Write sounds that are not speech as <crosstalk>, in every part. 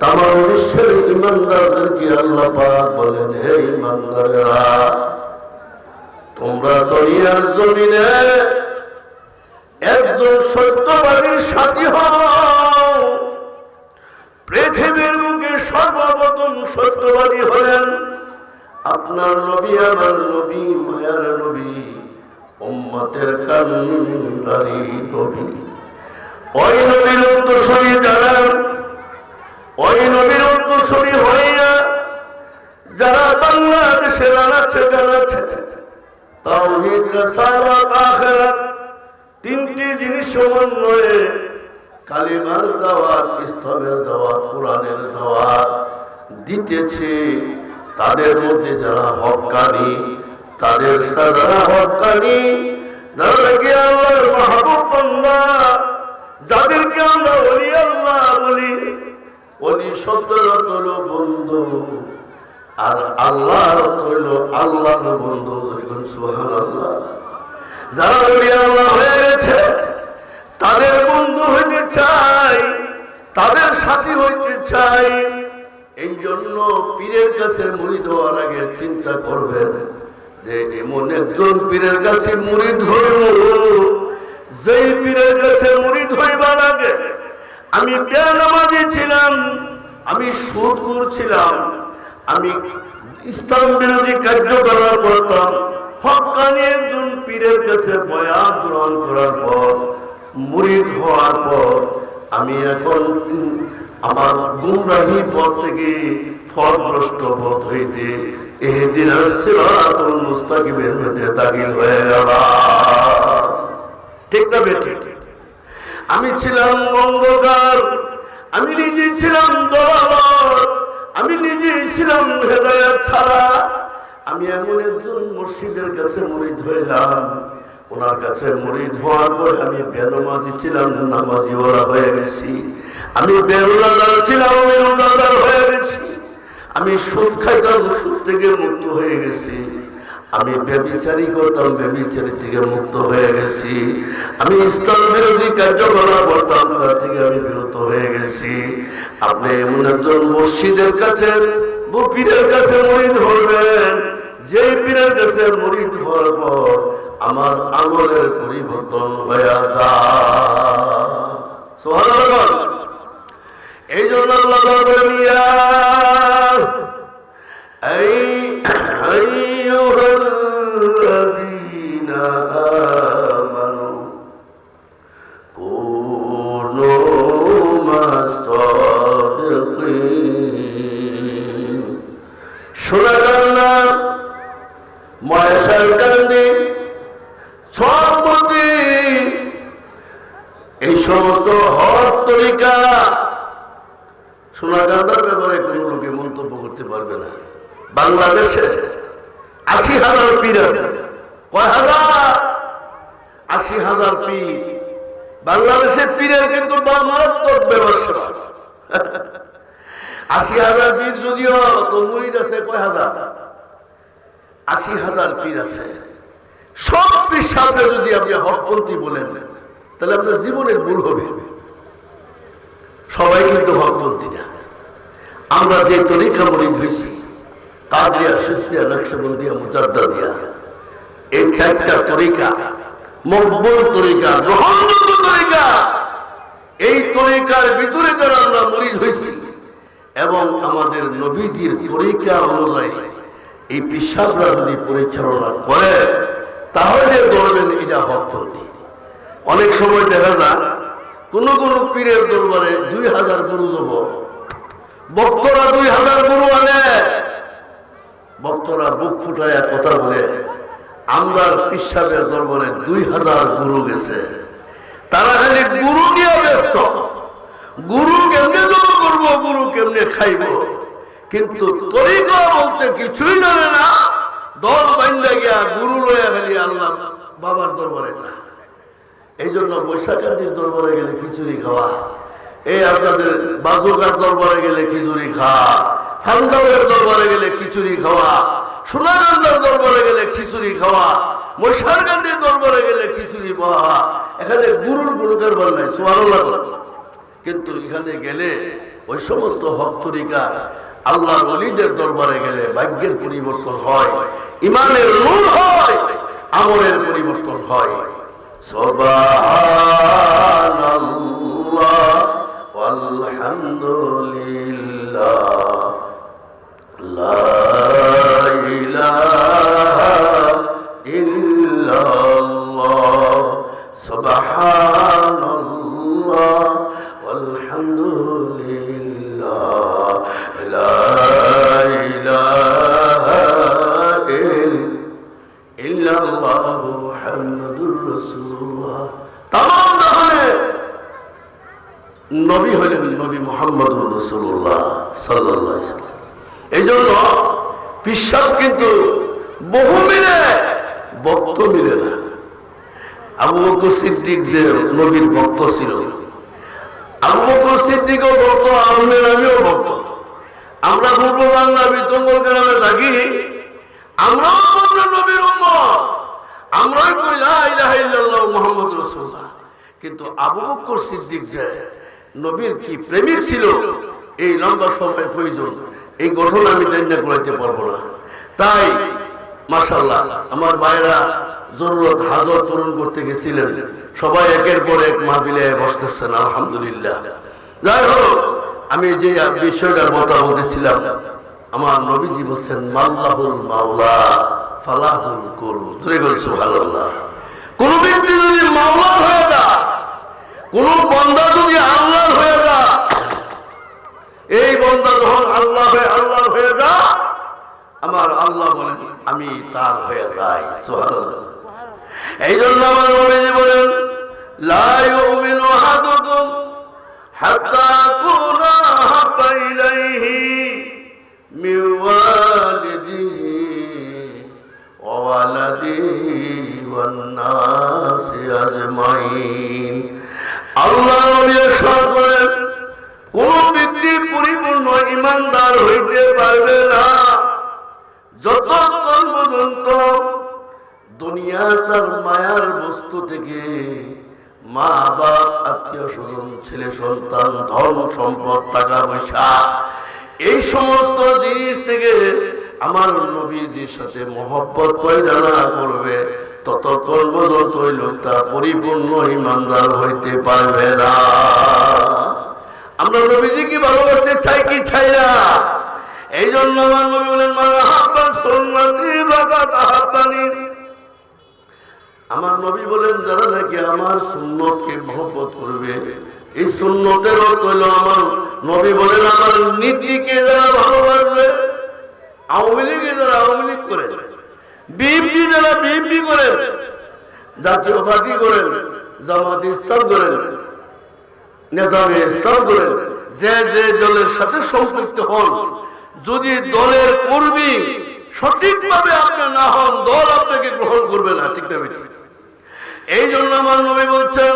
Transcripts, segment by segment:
তাম বিশ্বের ইমানদারদেরকে আল্লাহ পাক বলেন, হে ইমানদারেরা, তোমরা দুনিয়ার জমিনে একজন সত্যবাদীর সাথী হও। পৃথিবীর মুখে সর্বপ্রথম সত্যবাদী হলেন আপনার নবী, আমার নবী, মায়ার নবী, উম্মতের কান্ডারি নবী। ওই নবীর উত্তরসূরি যারা ওই নবীর উত্তরসূরি হইয়া যারা বাংলাদেশে জানাচ্ছে জানাচ্ছে তাওহীদ তিনটি জিনিস সমন্বয়ে কালিমার দাওয়াত ইসলামের দাওয়াত, কোরআনের দাওয়াত দিতেছে। তাদের মধ্যে যারা হকানি, তাদের যারা হকানি যাদেরকে আমরা বলি আল্লাহ বলি বলি শব্দের হলো বন্ধু, আর আল্লাহ হইল আল্লাহর বন্ধু। দেখুন সুহান আল্লাহ যারা আল্লাহ তাদের হইতে চাই, তাদের সাথী হইতে চাই। এই জন্য পীরের কাছে মুড়ি আগে চিন্তা করবেন যে একজন পীরের কাছে মুড়ি যেই পীরের কাছে মুড়ি ধরবার আগে আমি বেনামাজি ছিলাম, আমি সুদ করছিলাম, আমি ইসলাম বিরোধী কার্যকলাপ করতাম। হকানি একজন পীরের কাছে বয়ান গ্রহণ করার পর, মুরিদ হওয়ার পর, আমি এখন আমার গুমরাহি পথ থেকে ফলগ্রস্ত পথ হইতে এদিন আসছে মুস্তাকিমের মধ্যে দাখিল হয়ে গেল ঠিক না বেটি আমি ছিলাম অন্ধকার, আমি নিজে ছিলাম দলাল আমি নিজে ছিলাম হেদায়াত ছাড়া। আমি এমন একজন মসজিদের কাছে মরিদ হইলাম। ওনার কাছে মরিদ হওয়ার পর আমি বেনমাজি ছিলাম নামাজি ওরা হয়ে গেছি। আমি বেরোজাদার ছিলাম আমি রোজাদার হয়ে গেছি। আমি সুদ খাইতাম, সুদ থেকে মুক্ত হয়ে গেছি। আমি ব্যবিচারী করতাম ব্যবিচারী থেকে মুক্ত হয়ে গেছি। আমি ইসলাম বিরোধী কার্যকলাপ করতাম, তার থেকে আমি বিরত হয়ে গেছি। আপনি এমন একজন মসজিদের কাছে পীরের কাছে মরিদ হবেন। যে পীরের কাছে মরিদ হওয়ার পর আমার আমলের পরিবর্তন হয়ে যায় এই জন্য আল্লাহ বলেন أي أيها الذين آمنوا كونوا مع الصادقين শোনা গেল না ময়সার কান্দি সর্বতি এই সমস্ত হর তরিকা সোনাগান্ধার ব্যাপারে কোনো লোকে মন্তব্য করতে পারবে না বাংলাদেশে আশি হাজার পীর আছে। কয় হাজার? আশি হাজার পীর। বাংলাদেশের পীরের কিন্তু মারাত্মক ব্যবসা। <laughs> আশি হাজার পীর যদিও তো মুড়িদ আছে, কয় হাজার? আশি হাজার পীর আছে। সব পীর যদি আপনি হকপন্থী বলেন, তাহলে আপনার জীবনের ভুল হবে। সবাই কিন্তু হকপন্থী না। আমরা যে তরিকা মরিদ হয়েছি কাদরিয়া শিস্তিয়া নকশবন্দিয়া এই চারটা তরিকা, মকবুল তরিকা গ্রহণযোগ্য তরিকা, এই তরিকার ভিতরে যারা আমরা মরিদ হয়েছি এবং আমাদের নবীজির তরিকা অনুযায়ী এই পিসাবরা যদি পরিচালনা করে, তাহলে ধরবেন এটা হকপন্থী। অনেক সময় দেখা যায়, কোন কোন পীরের দরবারে দুই হাজার গরু যাব বক্তরা দুই হাজার গরু আনে বক্তরা বুক ফুটায় কথা বলে আমরা পিসাবের দরবারে দুই হাজার গুরু গেছে। তারা খালি গুরু নিয়ে ব্যস্ত। গুরু কেমনে জমা করব, গুরু কেমনে খাইব? কিন্তু তরিকা বলতে কিছুই জানে না। দল বাইন্দা গিয়া গুরু লয়া খালি আল্লাহ বাবার দরবারে যায়। এই জন্য বৈশাখান্তির দরবারে গেলে খিচুড়ি খাওয়া। এই আপনাদের বাজুকার দরবারে গেলে খিচুড়ি খাওয়া। ফান্ডাবের দরবারে গেলে খিচুড়ি খাওয়া, সোনাগান্ধার দরবারে গেলে খিচুড়ি খাওয়া মশারকান্দির দরবারে গেলে খিচুড়ি পাওয়া এখানে গুরুর গুরুকার বল নাই, সুবহানাল্লাহ কিন্তু এখানে গেলে ওই সমস্ত হক তরিকা আল্লাহর অলিদের দরবারে গেলে ভাগ্যের পরিবর্তন হয় ইমানের নূর হয়, আমলের পরিবর্তন হয়। ইলাহা ইল্লাল্লাহ সুবহানাল্লাহ walhamdulillah বহু মিলে, ভক্ত মিলে না। আবু বকর সিদ্দিক যে নবীর ভক্ত ছিল, আবু বকর সিদ্দিকও ভক্ত আহমেদ আমিও ভক্ত। আমরা পূর্ব বাংলা বিতঙ্গল গ্রামে থাকি, আমরাও বলব নবীর উম্মত। আমরাই কই লা ইলাহা ইল্লাল্লাহ মুহাম্মদ রাসূলুল্লাহ। কিন্তু আবু বকর সিদ্দিক যে নবীর কি প্রেমিক ছিল, এই লম্বা সময় প্রয়োজন, এই ঘটনা আমি জানিয়ে করাইতে পারব না। তাই মাশাল্লাহ আমার ভাইরা জরুরত হাজর পূরণ করতে গেছিলেন। সবাই একের পর এক মাহফিলে বসতেছেন, আলহামদুলিল্লাহ। যাই হোক, আমি যে বিষয়টার কথা বলতেছিলাম, আমার নবীজি বলছেন, মাল্লাহুল মাওলা, ফালাহুল কুল। ধরে কোন ব্যক্তি যদি হয়ে যায়, কোন বন্দা যদি আল্লাহর হয়ে যা এই বন্দা যখন আল্লাহ হয়ে আল্লাহর হয়ে যা আমার আল্লাহ বলেন আমি তার হয়ে যাই এই জন্য আমার নবীজি বলেন কোন ব্যক্তি পরিপূর্ণ ইমানদার হইতে পারবে না যতক্ষণ পর্যন্ত তার মায়ার বস্তু থেকে মা বাপ আত্মীয় স্বজন ছেলে সন্তান ধন সম্পদ টাকা পয়সা এই সমস্ত জিনিস থেকে আমার নবীজির সাথে মহব্বত পয়দা না করবে, ততক্ষণ পর্যন্ত ওই লোকটা পরিপূর্ণ ইমানদার হইতে পারবে না। আমরা নবীজিকে ভালোবাসতে চাই, কি চাই না? এই জন্য আমার নবী বলেন আমার নবী বলেন, যারা নাকি আমার সুন্নতকে মহব্বত করবে, এই সুন্নতের অর্থ হলো আমার নবী বলেন, আমার নীতিকে যারা ভালোবাসবে, আওয়ামী লীগে যারা আওয়ামী লীগ করে বিএনপি যারা করেন, জাতীয় পার্টি করেন, জামাত ইসলাম করেন ইসলাম করেন, যে যে দলের সাথে সম্পৃক্ত হন, যদি দলের কর্মী সঠিকভাবে আপনি না হন, দল আপনাকে গ্রহণ করবে না, ঠিক না? এই জন্য আমার নবী বলছেন,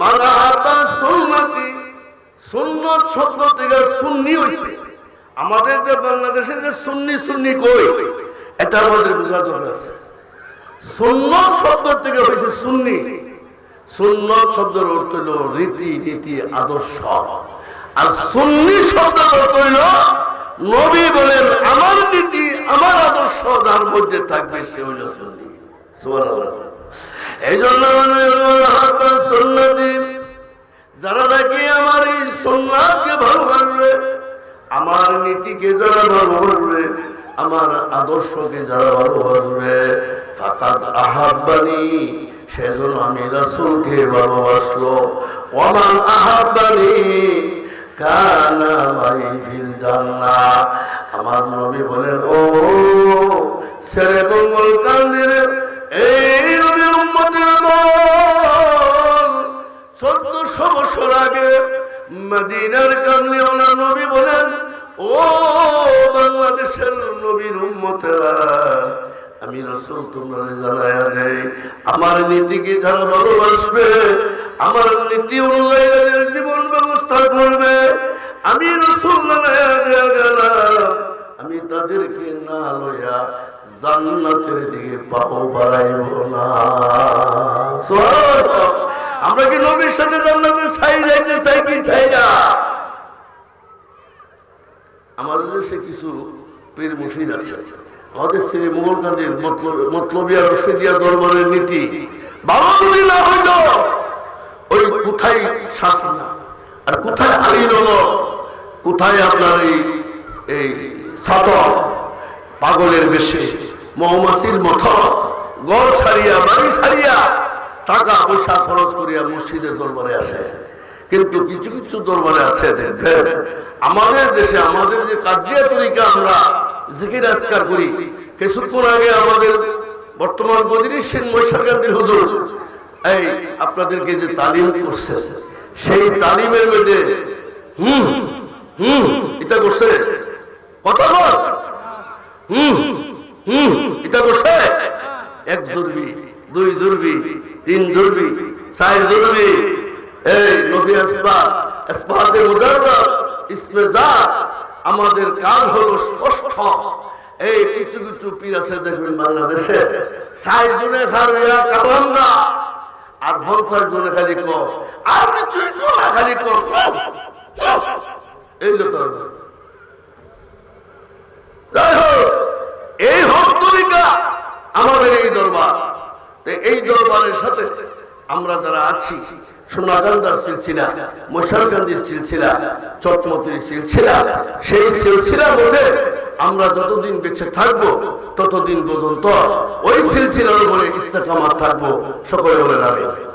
মালা হাতা সুন্নতি শব্দ থেকে সুন্নি হয়েছে আমাদের যে বাংলাদেশে যে সুন্নি সুন্নি কই, এটা আমাদের বোঝা দরকার আছে। সুন্নত শব্দ থেকে হয়েছে সুন্নি। সুন্নত শব্দের অর্থ হইল রীতি, নীতি, আদর্শ। আর সুন্নি শব্দের অর্থ হইল, নবী বলেন, আমার নীতি, আমার আদর্শ যার মধ্যে থাকবে সে হইল সুন্নি। সুবহানাল্লাহ। এই জন্য যারা নাকি আমার এই সুন্নাতকে ভালোবাসবে, আমার নীতিকে যারা আমার আদর্শকে যারা ভালোবাসবে সেজন্য আমি রাসূলকে ভালোবাসলো। ফিল জান্নাহ। আমার নবী বলেন, ও ছেড়ে মঙ্গল কান্দিরে এই নবীর উম্মতের দল চোদ্দশো বছর আগে মদিনার কামলিওয়ালা নবী বলেন, ও বাংলাদেশের নবীর উম্মতেরা, আমি রসুল তোমরা জানায়া দেয় আমার নীতিকে যারা ভালোবাসবে? আমার নীতি অনুযায়ী জীবন ব্যবস্থা করবে। আমি রসুল জানায়া দেয়া গেলাম, আমি তাদেরকে না লইয়া জান্নাতের দিকে পাও বাড়াইব না। আমরা কি নবীর সাথে জান্নাতে চাই যাইতে চাই কি চাই না? আমাদের দেশে কিছু পীর মুর্শিদ আছে। আমাদের শ্রী মোহন মোহনকান্দির মতলবিয়া রশিদিয়া দরবারের নীতি। বাবা হইল, ওই কোথায় শাসনা আর কোথায় আলী নগর কোথায় আপনার এই এই সাতক পাগলের বেশে? মৌমাছির মত গড় ছাড়িয়া, বাড়ি ছাড়িয়া টাকা পয়সা খরচ করিয়া মসজিদের দরবারে আসে। কিন্তু কিছু কিছু দরবারে আছে আমাদের দেশে আমাদের যে কাজিয়া তরিকা আমরা জিকির আজকার করি, কিছুক্ষণ আগে আমাদের বর্তমান গদিনী সেন হুজুর, এই আপনাদেরকে যে তালিম করছে, সেই তালিমের মধ্যে হুম হুম, এটা করছে। কথা বল। হুম এটা করছে? এক জুরবি, দুই জুরবি, তিন জুরবি, চার জুরবি। এই নফি আসবা আসবাতে মুজাররদ ইসমে আমাদের কাজ হলো স্পষ্ট। এই কিছু কিছু পীর আছে, দেখবেন বাংলাদেশে। ষাট জনে খারিয়া কালাঙ্গা আর পঞ্চাশ জনে খালি কম। আর কিছু না, খালি কম এই লোক যাই হোক এই হক তরিকা আমাদের এই দরবার তো এই দরবারের সাথে আমরা যারা আছি সোনাগান্দার সিলসিলা মশারকান্দির সিলসিলা, চটমতির সিলসিলা, সেই সিলসিলার মধ্যে আমরা যতদিন বেঁচে থাকব, ততদিন পর্যন্ত ওই সিলসিলার উপরে ইস্তেকামাত থাকব। সকলে বলে রাখবে